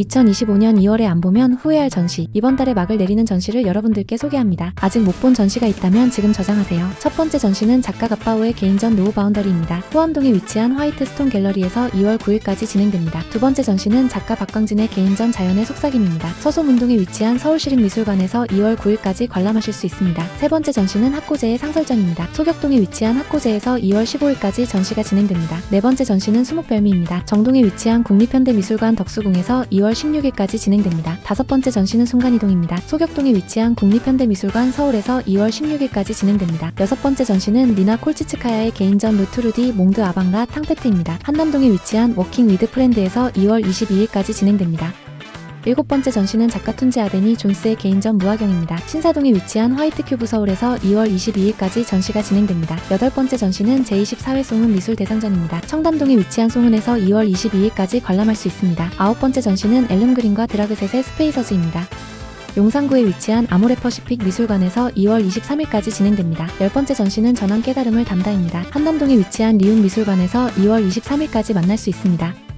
2025년 2월에 안 보면 후회할 전시. 이번 달에 막을 내리는 전시를 여러분들께 소개합니다. 아직 못 본 전시가 있다면 지금 저장하세요. 첫 번째 전시는 작가 갑바오의 개인전 노후 바운더리입니다. 호암동에 위치한 화이트 스톤 갤러리에서 2월 9일까지 진행됩니다. 두 번째 전시는 작가 박광진의 개인전 자연의 속삭임입니다. 서소문동에 위치한 서울시립미술관에서 2월 9일까지 관람하실 수 있습니다. 세 번째 전시는 학고제의 상설전입니다. 소격동에 위치한 학고제에서 2월 15일까지 전시가 진행됩니다. 네 번째 전시는 수목별미입니다. 정동에 위치한 국립현대미술관 덕수궁에서 2월 16일까지 진행됩니다. 다섯 번째 전시는 순간이동입니다. 소격동에 위치한 국립현대미술관 서울에서 2월 16일까지 진행됩니다. 여섯 번째 전시는 니나 콜치츠카야의 개인전 루트루디 몽드 아방라 탕페트입니다. 한남동에 위치한 워킹 위드 프렌드에서 2월 22일까지 진행됩니다. 일곱 번째 전시는 작가 툰제 아데니 존스의 개인전 무화경입니다. 신사동에 위치한 화이트 큐브 서울에서 2월 22일까지 전시가 진행됩니다. 여덟 번째 전시는 제24회 송은 미술 대상전입니다. 청담동에 위치한 송은에서 2월 22일까지 관람할 수 있습니다. 아홉 번째 전시는 앨런 그린과 드라그셋의 스페이서즈입니다. 용산구에 위치한 아모레퍼시픽 미술관에서 2월 23일까지 진행됩니다. 열 번째 전시는 전환 깨달음을 담다입니다. 한남동에 위치한 리움 미술관에서 2월 23일까지 만날 수 있습니다.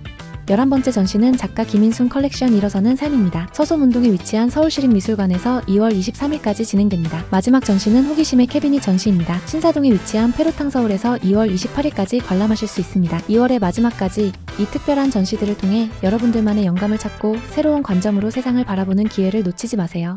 11번째 전시는 작가 김인순 컬렉션 일어서는 삶입니다. 서소문동에 위치한 서울시립미술관에서 2월 23일까지 진행됩니다. 마지막 전시는 호기심의 캐비닛 전시입니다. 신사동에 위치한 페루탕 서울에서 2월 28일까지 관람하실 수 있습니다. 2월의 마지막까지 이 특별한 전시들을 통해 여러분들만의 영감을 찾고 새로운 관점으로 세상을 바라보는 기회를 놓치지 마세요.